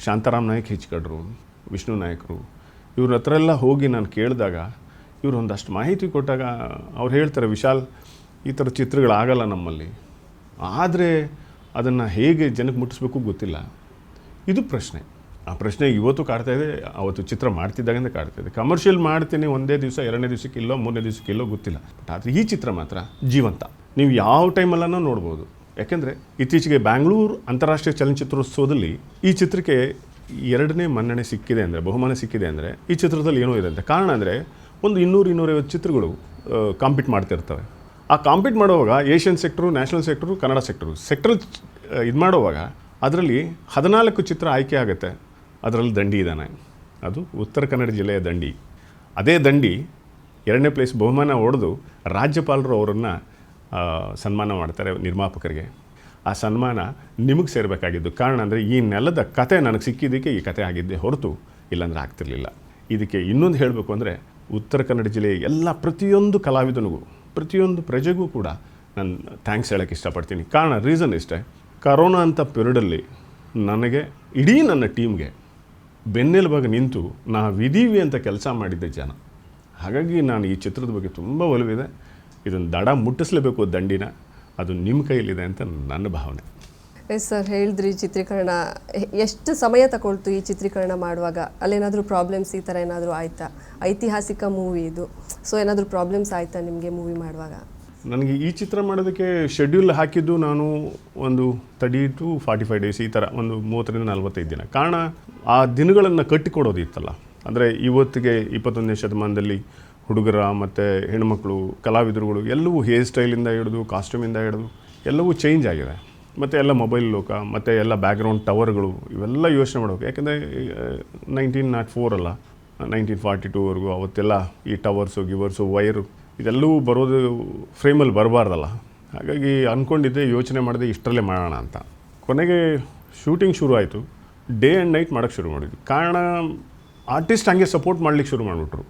ಶಾಂತಾರಾಮ್ ನಾಯಕ್ ಹಿಚ್ಕಡ್ರು, ವಿಷ್ಣು ನಾಯಕರು, ಇವ್ರ ಹತ್ರ ಎಲ್ಲ ಹೋಗಿ ನಾನು ಕೇಳಿದಾಗ ಇವ್ರು ಒಂದಷ್ಟು ಮಾಹಿತಿ ಕೊಟ್ಟಾಗ ಅವ್ರು ಹೇಳ್ತಾರೆ, ವಿಶಾಲ್, ಈ ಥರ ಚಿತ್ರಗಳಾಗಲ್ಲ ನಮ್ಮಲ್ಲಿ. ಆದರೆ ಅದನ್ನು ಹೇಗೆ ಜನಕ್ಕೆ ಮುಟ್ಟಿಸ್ಬೇಕು ಗೊತ್ತಿಲ್ಲ. ಇದು ಪ್ರಶ್ನೆ. ಆ ಪ್ರಶ್ನೆ ಇವತ್ತು ಕಾಡ್ತಾ ಇದೆ, ಅವತ್ತು ಚಿತ್ರ ಮಾಡ್ತಿದ್ದಾಗಿಂದ ಕಾಡ್ತಾ ಇದೆ. ಕಮರ್ಷಿಯಲ್ ಮಾಡ್ತೀನಿ ಒಂದೇ ದಿವಸ, ಎರಡನೇ ದಿವಸಕ್ಕೆ ಇಲ್ಲೋ, ಮೂರನೇ ದಿವಸಕ್ಕೆ ಇಲ್ಲೋ ಗೊತ್ತಿಲ್ಲ. ಬಟ್ ಆದರೆ ಈ ಚಿತ್ರ ಮಾತ್ರ ಜೀವಂತ. ನೀವು ಯಾವ ಟೈಮಲ್ಲೂ ನೋಡ್ಬೋದು. ಯಾಕೆಂದರೆ ಇತ್ತೀಚೆಗೆ ಬ್ಯಾಂಗ್ಳೂರು ಅಂತಾರಾಷ್ಟ್ರೀಯ ಚಲನಚಿತ್ರೋತ್ಸವದಲ್ಲಿ ಈ ಚಿತ್ರಕ್ಕೆ ಎರಡನೇ ಮನ್ನಣೆ ಸಿಕ್ಕಿದೆ ಅಂದರೆ, ಬಹುಮಾನ ಸಿಕ್ಕಿದೆ ಅಂದರೆ, ಈ ಚಿತ್ರದಲ್ಲಿ ಏನೋ ಇದೆ ಅಂತ. ಕಾರಣ ಅಂದರೆ ಒಂದು ಇನ್ನೂರು, ಇನ್ನೂರೈವತ್ತು ಚಿತ್ರಗಳು ಕಾಂಪೀಟ್ ಮಾಡ್ತಿರ್ತವೆ. ಆ ಕಾಂಪೀಟ್ ಮಾಡುವಾಗ Asian sector national sector Kannada sector sectoral ಇದು ಮಾಡುವಾಗ ಅದರಲ್ಲಿ ಹದಿನಾಲ್ಕು ಚಿತ್ರ ಆಯ್ಕೆ ಆಗುತ್ತೆ. ಅದರಲ್ಲಿ ದಂಡಿ ಇದ್ದಾನೆ. ಅದು ಉತ್ತರ ಕನ್ನಡ ಜಿಲ್ಲೆಯ ದಂಡಿ. ಅದೇ ದಂಡಿ ಎರಡನೇ ಪ್ಲೇಸ್ ಬಹುಮಾನ ಹೊಡೆದು ರಾಜ್ಯಪಾಲರು ಅವರನ್ನು ಸನ್ಮಾನ ಮಾಡ್ತಾರೆ ನಿರ್ಮಾಪಕರಿಗೆ. ಆ ಸನ್ಮಾನ ನಿಮಗೆ ಸೇರಬೇಕಾಗಿದ್ದು. ಕಾರಣ ಅಂದರೆ ಈ ನೆಲದ ಕತೆ ನನಗೆ ಸಿಕ್ಕಿದ್ದಕ್ಕೆ ಈ ಕತೆ ಆಗಿದ್ದೆ ಹೊರತು ಇಲ್ಲಾಂದರೆ ಆಗ್ತಿರಲಿಲ್ಲ. ಇದಕ್ಕೆ ಇನ್ನೊಂದು ಹೇಳಬೇಕು ಅಂದರೆ ಉತ್ತರ ಕನ್ನಡ ಜಿಲ್ಲೆಯ ಎಲ್ಲ ಪ್ರತಿಯೊಂದು ಕಲಾವಿದನಿಗೂ, ಪ್ರತಿಯೊಂದು ಪ್ರಜೆಗೂ ಕೂಡ ನಾನು ಥ್ಯಾಂಕ್ಸ್ ಹೇಳೋಕ್ಕೆ ಇಷ್ಟಪಡ್ತೀನಿ. ಕಾರಣ ರೀಸನ್ ಇಷ್ಟೇ. ಕರೋನಾ ಅಂತ ಪಿರಿಯಡಲ್ಲಿ ನನಗೆ, ಇಡೀ ನನ್ನ ಟೀಮ್ಗೆ ಬೆನ್ನೆಲುಬಾಗಿ ನಿಂತು ನಾವಿದ್ದೀವಿ ಅಂತ ಕೆಲಸ ಮಾಡಿದ್ದೆ ಜನ. ಹಾಗಾಗಿ ನಾನು ಈ ಚಿತ್ರದ ಬಗ್ಗೆ ತುಂಬ ಒಲವಿದೆ. ಇದನ್ನು ದಡ ಮುಟ್ಟಿಸ್ಲೇಬೇಕು ದಂಡಿನ. ಅದು ನಿಮ್ಮ ಕೈಯಲ್ಲಿದೆ ಅಂತ ನನ್ನ ಭಾವನೆ. ಎಸ್ ಸರ್, ಹೇಳಿದ್ರಿ ಚಿತ್ರೀಕರಣ. ಎಷ್ಟು ಸಮಯ ತಗೊಳ್ತು ಈ ಚಿತ್ರೀಕರಣ ಮಾಡುವಾಗ? ಅಲ್ಲೇನಾದರೂ ಪ್ರಾಬ್ಲಮ್ಸ್ ಈ ಥರ ಏನಾದರೂ ಆಯಿತಾ? ಐತಿಹಾಸಿಕ ಮೂವಿ ಇದು. ಸೊ ಏನಾದರೂ ಪ್ರಾಬ್ಲಮ್ಸ್ ಆಯಿತಾ ನಿಮಗೆ ಮೂವಿ ಮಾಡುವಾಗ? ನನಗೆ ಈ ಚಿತ್ರ ಮಾಡೋದಕ್ಕೆ ಶೆಡ್ಯೂಲ್ ಹಾಕಿದ್ದು ನಾನು ಒಂದು thirty to forty five days ಈ ಥರ, ಒಂದು ಮೂವತ್ತರಿಂದ ನಲ್ವತ್ತೈದು ದಿನ. ಕಾರಣ, ಆ ದಿನಗಳನ್ನು ಕಟ್ಟಿಕೊಡೋದಿತ್ತಲ್ಲ. ಅಂದರೆ ಇವತ್ತಿಗೆ ಇಪ್ಪತ್ತೊಂದನೇ ಶತಮಾನದಲ್ಲಿ ಹುಡುಗರ ಮತ್ತು ಹೆಣ್ಮಕ್ಳು ಕಲಾವಿದರುಗಳು ಎಲ್ಲವೂ ಹೇರ್ ಸ್ಟೈಲಿಂದ ಹಿಡಿದು ಕಾಸ್ಟ್ಯೂಮಿಂದ ಹಿಡಿದು ಎಲ್ಲವೂ ಚೇಂಜ್ ಆಗಿದೆ. ಮತ್ತು ಎಲ್ಲ ಮೊಬೈಲ್ ಲೋಕ, ಮತ್ತು ಎಲ್ಲ ಬ್ಯಾಕ್ಗ್ರೌಂಡ್ ಟವರ್ಗಳು ಇವೆಲ್ಲ ಯೋಚನೆ ಮಾಡಬೇಕು ಯಾಕೆಂದರೆ ನೈನ್ಟೀನ್ ನಾಟ್ ಫೋರ್ ಅಲ್ಲ ನೈನ್ಟೀನ್ ಫಾರ್ಟಿ ಟೂವರೆಗೂ ಅವತ್ತೆಲ್ಲ ಈ ಟವರ್ಸು ಗಿವರ್ಸು ವೈರು ಇದೆಲ್ಲವೂ ಬರೋದು ಫ್ರೇಮಲ್ಲಿ ಬರಬಾರ್ದಲ್ಲ. ಹಾಗಾಗಿ ಅಂದ್ಕೊಂಡಿದ್ದೆ ಯೋಚನೆ ಮಾಡಿದೆ ಇಷ್ಟರಲ್ಲೇ ಮಾಡೋಣ ಅಂತ. ಕೊನೆಗೆ ಶೂಟಿಂಗ್ ಶುರು ಆಯಿತು. ಡೇ ಆ್ಯಂಡ್ ನೈಟ್ ಮಾಡೋಕ್ಕೆ ಶುರು ಮಾಡಿದ್ವಿ. ಕಾರಣ ಆರ್ಟಿಸ್ಟ್ ಹಂಗೆ ಸಪೋರ್ಟ್ ಮಾಡ್ಲಿಕ್ಕೆ ಶುರು ಮಾಡಿಬಿಟ್ರು.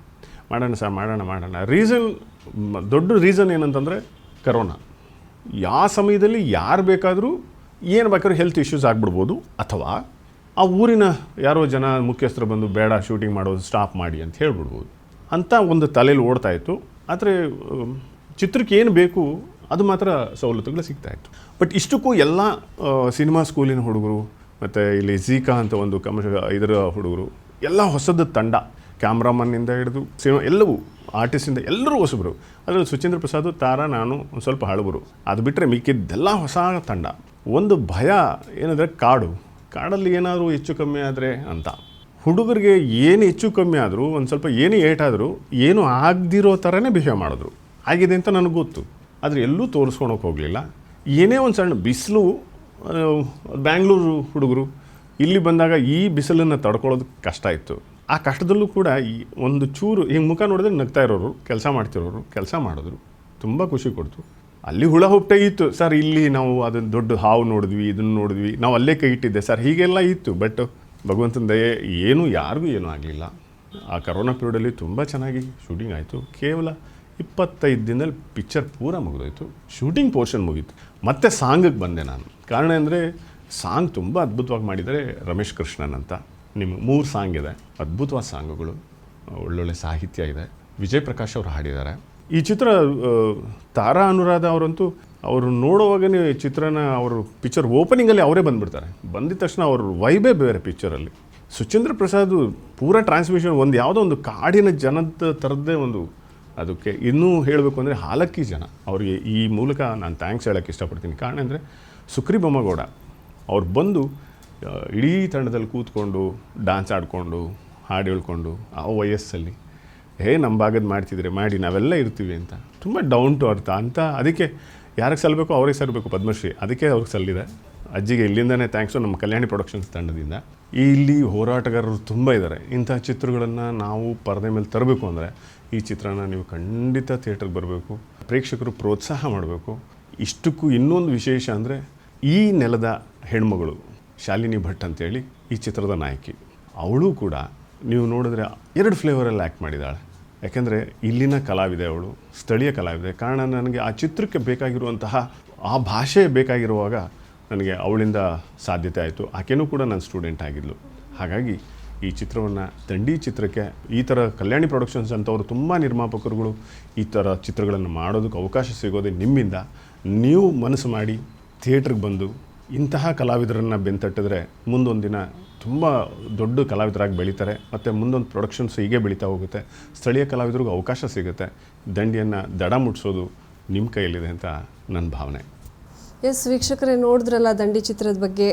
ಮಾಡೋಣ ಸರ್, ಮಾಡೋಣ ಮಾಡೋಣ. ರೀಸನ್, ದೊಡ್ಡ ರೀಸನ್ ಏನಂತಂದರೆ ಕರೋನಾ. ಯಾವ ಸಮಯದಲ್ಲಿ ಯಾರು ಬೇಕಾದರೂ ಏನು ಬೇಕಾದ್ರೂ ಹೆಲ್ತ್ ಇಶ್ಯೂಸ್ ಆಗಿಬಿಡ್ಬೋದು ಅಥವಾ ಆ ಊರಿನ ಯಾರೋ ಜನ ಮುಖ್ಯಸ್ಥರು ಬಂದು ಬೇಡ, ಶೂಟಿಂಗ್ ಮಾಡೋದು, ಸ್ಟಾಪ್ ಮಾಡಿ ಅಂತ ಹೇಳ್ಬಿಡ್ಬೋದು. ಅಂತ ಒಂದು ತಲೆಯಲ್ಲಿ ಓಡ್ತಾ ಇತ್ತು. ಆದರೆ ಚಿತ್ರಕ್ಕೆ ಏನು ಬೇಕು, ಅದು ಮಾತ್ರ ಸವಲತ್ತುಗಳು ಸಿಗ್ತಾ ಇತ್ತು. ಬಟ್ ಇಷ್ಟಕ್ಕೂ ಎಲ್ಲ ಸಿನಿಮಾ ಸ್ಕೂಲಿನ ಹುಡುಗರು, ಮತ್ತು ಇಲ್ಲಿ ಝೀಕಾ ಅಂತ ಒಂದು ಕಮರ್ಷ ಇದರ ಹುಡುಗರು, ಎಲ್ಲ ಹೊಸದ ತಂಡ. ಕ್ಯಾಮ್ರಾಮನ್ನಿಂದ ಹಿಡಿದು ಸಿನಿಮಾ ಎಲ್ಲವೂ ಆರ್ಟಿಸ್ಟಿಂದ ಎಲ್ಲರೂ ಹೊಸಬರು. ಅದರಲ್ಲಿ ಸುಚೇಂದ್ರ ಪ್ರಸಾದ್, ತಾರಾ, ನಾನು ಒಂದು ಸ್ವಲ್ಪ ಹಳಬರು. ಅದು ಬಿಟ್ಟರೆ ಮಿಕ್ಕಿದ್ದೆಲ್ಲ ಹೊಸ ತಂಡ. ಒಂದು ಭಯ ಏನಂದರೆ ಕಾಡು. ಕಾಡಲ್ಲಿ ಏನಾದರೂ ಹೆಚ್ಚು ಕಮ್ಮಿ ಆದರೆ ಅಂತ. ಹುಡುಗರಿಗೆ ಏನು ಹೆಚ್ಚು ಕಮ್ಮಿ ಆದರೂ, ಒಂದು ಸ್ವಲ್ಪ ಏನೇ ಏಟಾದರೂ ಏನು ಆಗದಿರೋ ಥರನೇ ಬಿಹೇವ್ ಮಾಡಿದ್ರು. ಆಗಿದೆ ಅಂತ ನನಗೆ ಗೊತ್ತು. ಆದರೆ ಎಲ್ಲೂ ತೋರಿಸ್ಕೊಳಕ್ಕೆ ಹೋಗಲಿಲ್ಲ. ಏನೇ ಒಂದು ಸಣ್ಣ ಬಿಸಿಲು ಬ್ಯಾಂಗ್ಳೂರು ಹುಡುಗರು, ಇಲ್ಲಿ ಬಂದಾಗ ಈ ಬಿಸಿಲನ್ನು ತಡ್ಕೊಳ್ಳೋದು ಕಷ್ಟ ಇತ್ತು. ಆ ಕಷ್ಟದಲ್ಲೂ ಕೂಡ ಈ ಒಂದು ಚೂರು, ಹಿಂಗೆ ಮುಖ ನೋಡಿದ್ರೆ ನಗ್ತಾ ಇರೋರು, ಕೆಲಸ ಮಾಡ್ತಿರೋರು, ಕೆಲಸ ಮಾಡಿದ್ರು. ತುಂಬ ಖುಷಿ ಕೊಡ್ತು. ಅಲ್ಲಿ ಹುಳ ಹುಪ್ಟೆ ಇತ್ತು. ಸರ್, ಇಲ್ಲಿ ನಾವು ಅದನ್ನು ದೊಡ್ಡ ಹಾವು ನೋಡಿದ್ವಿ, ಇದನ್ನು ನೋಡಿದ್ವಿ. ನಾವು ಅಲ್ಲೇ ಕೈ ಇಟ್ಟಿದ್ದೆ. ಸರ್, ಹೀಗೆಲ್ಲ ಇತ್ತು. ಬಟ್ ಭಗವಂತನ ದಯೆ ಏನೂ ಯಾರಿಗೂ ಏನೂ ಆಗಲಿಲ್ಲ. ಆ ಕರೋನಾ ಪೀರಿಯಡಲ್ಲಿ ತುಂಬ ಚೆನ್ನಾಗಿ ಶೂಟಿಂಗ್ ಆಯಿತು. ಕೇವಲ ಇಪ್ಪತ್ತೈದು ದಿನದಲ್ಲಿ ಪಿಕ್ಚರ್ ಪೂರ ಮುಗಿದೋಯ್ತು. ಶೂಟಿಂಗ್ ಪೋರ್ಷನ್ ಮುಗೀತು. ಮತ್ತೆ ಸಾಂಗಿಗೆ ಬಂದೆ ನಾನು. ಕಾರಣ ಅಂದರೆ ಸಾಂಗ್ ತುಂಬ ಅದ್ಭುತವಾಗಿ ಮಾಡಿದರೆ ರಮೇಶ್ ಕೃಷ್ಣನ್ ಅಂತ. ನಿಮ್ಮ ಮೂರು ಸಾಂಗ್ ಇದೆ. ಅದ್ಭುತವಾದ ಸಾಂಗುಗಳು ಒಳ್ಳೊಳ್ಳೆ ಸಾಹಿತ್ಯ ಇದೆ. ವಿಜಯ್ ಪ್ರಕಾಶ್ ಅವರು ಹಾಡಿದ್ದಾರೆ. ಈ ಚಿತ್ರ ತಾರಾ ಅನುರಾಧ ಅವರಂತೂ ಅವರು ನೋಡುವಾಗನೇ ಚಿತ್ರನ ಅವರು ಪಿಕ್ಚರ್ ಓಪನಿಂಗಲ್ಲಿ ಅವರೇ ಬಂದುಬಿಡ್ತಾರೆ. ಬಂದಿದ ತಕ್ಷಣ ಅವರು ವೈಬೇ ಬೇರೆ ಪಿಕ್ಚರಲ್ಲಿ ಸುಚೇಂದ್ರ ಪ್ರಸಾದ್ ಪೂರ ಟ್ರಾನ್ಸ್ಮಿಷನ್ ಒಂದು ಯಾವುದೋ ಒಂದು ಕಾಡಿನ ಜನದ ಥರದ್ದೇ ಒಂದು ಅದಕ್ಕೆ ಇನ್ನೂ ಹೇಳಬೇಕು ಅಂದರೆ ಹಾಲಕ್ಕಿ ಜನ. ಅವರಿಗೆ ಈ ಮೂಲಕ ನಾನು ಥ್ಯಾಂಕ್ಸ್ ಹೇಳೋಕ್ಕೆ ಇಷ್ಟಪಡ್ತೀನಿ. ಕಾರಣ ಅಂದರೆ ಸುಕ್ರಿ ಬೊಮ್ಮಗೌಡ ಅವ್ರು ಬಂದು ಇಡೀ ತಂಡದಲ್ಲಿ ಕೂತ್ಕೊಂಡು ಡ್ಯಾನ್ಸ್ ಆಡಿಕೊಂಡು, ಹಾಡು ಹೇಳ್ಕೊಂಡು ಆ ವಯಸ್ಸಲ್ಲಿ, ಹೇ ನಮ್ಮ ಭಾಗದ ಮಾಡ್ತಿದ್ರೆ ಮಾಡಿ, ನಾವೆಲ್ಲ ಇರ್ತೀವಿ ಅಂತ. ತುಂಬ ಡೌನ್ ಟು ಅರ್ಥ ಅಂತ. ಅದಕ್ಕೆ ಯಾರಿಗೆ ಸಲ್ಲಬೇಕು ಅವ್ರಿಗೆ ಸಲ್ಲಬೇಕು ಪದ್ಮಶ್ರೀ. ಅದಕ್ಕೆ ಅವ್ರಿಗೆ ಸಲ್ಲಿದೆ. ಅಜ್ಜಿಗೆ ಇಲ್ಲಿಂದನೇ ಥ್ಯಾಂಕ್ಸು ನಮ್ಮ ಕಲ್ಯಾಣಿ ಪ್ರೊಡಕ್ಷನ್ಸ್ ತಂಡದಿಂದ. ಇಲ್ಲಿ ಹೋರಾಟಗಾರರು ತುಂಬ ಇದ್ದಾರೆ ಇಂಥ ಚಿತ್ರಗಳನ್ನು ನಾವು ಪರದೆ ಮೇಲೆ ತರಬೇಕು ಅಂದರೆ ಈ ಚಿತ್ರನ ನೀವು ಖಂಡಿತ ಥಿಯೇಟ್ರಿಗೆ ಬರಬೇಕು, ಪ್ರೇಕ್ಷಕರು ಪ್ರೋತ್ಸಾಹ ಮಾಡಬೇಕು. ಇಷ್ಟಕ್ಕೂ ಇನ್ನೊಂದು ವಿಶೇಷ ಅಂದರೆ ಈ ನೆಲದ ಹೆಣ್ಮಗಳು ಶಾಲಿನಿ ಭಟ್ ಅಂತೇಳಿ ಈ ಚಿತ್ರದ ನಾಯಕಿ. ಅವಳು ಕೂಡ ನೀವು ನೋಡಿದ್ರೆ ಎರಡು ಫ್ಲೇವರಲ್ಲಿ ಆ್ಯಕ್ಟ್ ಮಾಡಿದ್ದಾಳೆ. ಯಾಕೆಂದರೆ ಇಲ್ಲಿನ ಕಲಾವಿದೆ ಅವಳು, ಸ್ಥಳೀಯ ಕಲಾವಿದೆ. ಕಾರಣ ನನಗೆ ಆ ಚಿತ್ರಕ್ಕೆ ಬೇಕಾಗಿರುವಂತಹ, ಆ ಭಾಷೆ ಬೇಕಾಗಿರುವಾಗ ನನಗೆ ಅವಳಿಂದ ಸಾಧ್ಯತೆ ಆಯಿತು. ಆಕೆನೂ ಕೂಡ ನನ್ನ ಸ್ಟೂಡೆಂಟ್ ಆಗಿದ್ಲು. ಹಾಗಾಗಿ ಈ ಚಿತ್ರವನ್ನು ದಂಡಿ ಚಿತ್ರಕ್ಕೆ, ಈ ಥರ ಕಲ್ಯಾಣಿ ಪ್ರೊಡಕ್ಷನ್ಸ್ ಅಂತವರು ತುಂಬ ನಿರ್ಮಾಪಕರುಗಳು ಈ ಥರ ಚಿತ್ರಗಳನ್ನು ಮಾಡೋದಕ್ಕೆ ಅವಕಾಶ ಸಿಗೋದೇ ನಿಮ್ಮಿಂದ. ನೀವು ಮನಸ್ಸು ಮಾಡಿ ಥಿಯೇಟ್ರಿಗೆ ಬಂದು ಇಂತಹ ಕಲಾವಿದರನ್ನು ಬೆಂತಟ್ಟಿದ್ರೆ ಮುಂದೊಂದು ದಿನ ತುಂಬ ದೊಡ್ಡ ಕಲಾವಿದರಾಗಿ ಬೆಳೀತಾರೆ, ಮತ್ತು ಮುಂದೊಂದು ಪ್ರೊಡಕ್ಷನ್ಸ್ ಹೀಗೆ ಬೆಳೀತಾ ಹೋಗುತ್ತೆ. ಸ್ಥಳೀಯ ಕಲಾವಿದರಿಗೂ ಅವಕಾಶ ಸಿಗುತ್ತೆ. ದಂಡಿಯನ್ನು ದಡ ಮುಟ್ಸೋದು ನಿಮ್ಮ ಕೈಯಲ್ಲಿದೆ ಅಂತ ನನ್ನ ಭಾವನೆ. ಎಸ್, ವೀಕ್ಷಕರೇ, ನೋಡಿದ್ರಲ್ಲ ದಂಡಿ ಚಿತ್ರದ ಬಗ್ಗೆ.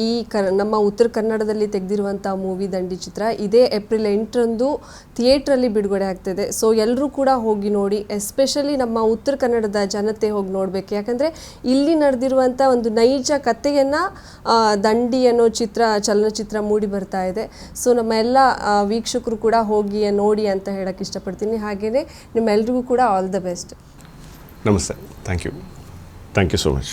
ಈ ಕ ನಮ್ಮ ಉತ್ತರ ಕನ್ನಡದಲ್ಲಿ ತೆಗೆದಿರುವಂಥ ಮೂವಿ ದಂಡಿ ಚಿತ್ರ. ಇದೇ ಏಪ್ರಿಲ್ ಎಂಟರಂದು ಥಿಯೇಟ್ರಲ್ಲಿ ಬಿಡುಗಡೆ ಆಗ್ತಿದೆ. ಸೊ, ಎಲ್ಲರೂ ಕೂಡ ಹೋಗಿ ನೋಡಿ, ಎಸ್ಪೆಷಲಿ ನಮ್ಮ ಉತ್ತರ ಕನ್ನಡದ ಜನತೆ ಹೋಗಿ ನೋಡಬೇಕು. ಯಾಕಂದರೆ ಇಲ್ಲಿ ನಡೆದಿರುವಂಥ ಒಂದು ನೈಜ ಕಥೆಯನ್ನು ದಂಡಿ ಅನ್ನೋ ಚಿತ್ರ, ಚಲನಚಿತ್ರ ಮೂಡಿ ಬರ್ತಾ ಇದೆ. ಸೊ, ನಮ್ಮ ಎಲ್ಲ ವೀಕ್ಷಕರು ಕೂಡ ಹೋಗಿ ನೋಡಿ ಅಂತ ಹೇಳೋಕ್ಕೆ ಇಷ್ಟಪಡ್ತೀನಿ. ಹಾಗೆಯೇ ನಿಮ್ಮೆಲ್ರಿಗೂ ಕೂಡ ಆಲ್ ದ ಬೆಸ್ಟ್. ನಮಸ್ತೆ. Thank you. Thank you so much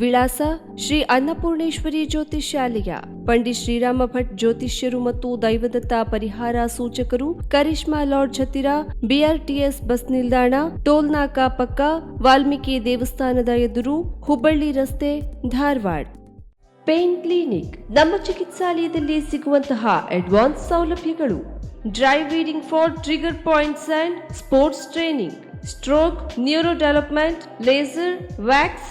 ವಿಳಾಸ ಶ್ರೀ ಅನ್ನಪೂರ್ಣೇಶ್ವರಿ ಜ್ಯೋತಿಷ್ಯಾಲಯ ಪಂಡಿತ್ ಶ್ರೀರಾಮ ಭಟ್ ಜ್ಯೋತಿಷ್ಯರು ಮತ್ತು ದೈವದತ್ತ ಪರಿಹಾರ ಸೂಚಕರು ಕರಿಷ್ಮಾ ಲಾಡ್ಜ್ ಹತ್ತಿರ ಬಿಆರ್ಟಿಎಸ್ ಬಸ್ ನಿಲ್ದಾಣ ಟೋಲ್ ನಾಕಾ ಪಕ್ಕ, ವಾಲ್ಮೀಕಿ ದೇವಸ್ಥಾನದ ಎದುರು ಹುಬ್ಬಳ್ಳಿ ರಸ್ತೆ, ಧಾರವಾಡ. ಪೇನ್ ಕ್ಲಿನಿಕ್ ನಮ್ಮ ಚಿಕಿತ್ಸಾಲಯದಲ್ಲಿ ಸಿಗುವಂತಹ ಅಡ್ವಾನ್ಸ್ ಸೌಲಭ್ಯಗಳು. Dry needling for trigger points and sports training. Stroke, neuro development, laser, wax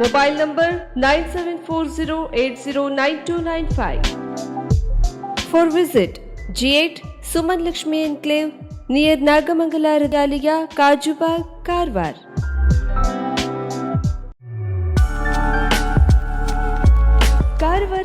mobile number 9740809295 for visit G eight Suman Lakshmi enclave, near Nagamangala हृदालिया Kajubag, Karwar.